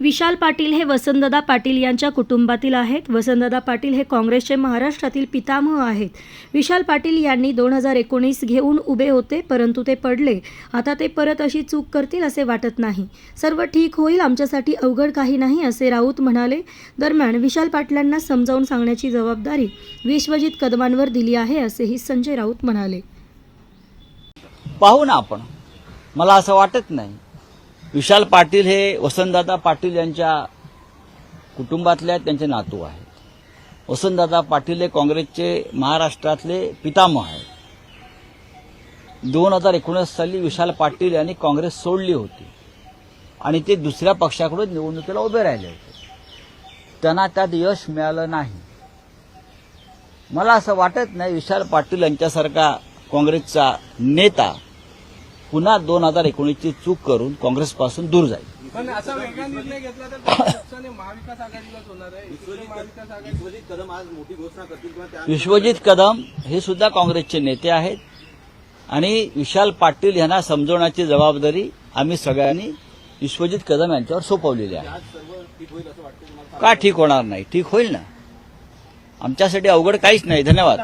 विशाल पाटील हे वसंतदादा पाटील यांच्या कुटुंबातील आहेत. वसंतदादा पाटील हे काँग्रेसचे महाराष्ट्रातील पितामह आहेत. विशाल पाटील यांनी दोन हजार एकोणीस घेऊन उभे होते परंतु ते पडले. आता ते परत अशी चूक करतील असे वाटत नाही. सर्व ठीक होईल आमच्यासाठी अवघड काही नाही असे राऊत म्हणाले. दरम्यान विशाल पाटलांना समजावून सांगण्याची जबाबदारी विश्वजित कदमांवर दिली आहे असेही संजय राऊत म्हणाले. पाहू ना आपण. मला असं वाटत नाही. विशाल पाटील हे वसंतदादा पाटील यांच्या कुटुंबातल्या त्यांचे नातू आहेत. वसंतदादा पाटील हे काँग्रेसचे महाराष्ट्रातले पितामह आहेत. दोन हजार एकोणीस साली विशाल पाटील यांनी काँग्रेस सोडली होती आणि ते दुसऱ्या पक्षाकडून निवडणुकीला उभे राहिले होते. त्यांना त्यात यश मिळालं नाही. मला असं वाटत नाही विशाल पाटील यांच्यासारखा काँग्रेसचा नेता पुन्हा दोन हजार एकोणीसची चूक करून काँग्रेसपासून दूर जाईल. पण असा वेगळा निर्णय घेतला तर पक्षाने महाविकास आघाडीलाच होणार आहे. विश्वजित कदम आज मोठी घोषणा करतील विश्वजित कदम हे सुद्धा काँग्रेसचे नेते आहेत. आणि विशाल पाटील यांना समजवण्याची जबाबदारी आम्ही सगळ्यांनी विश्वजित कदम यांच्यावर सोपवलेली आहे. आज सर्व ठीक होईल असं वाटतं तुम्हाला? का ठीक होणार नाही? ठीक होईल ना? आमच्यासाठी अवघड काहीच नाही. धन्यवाद.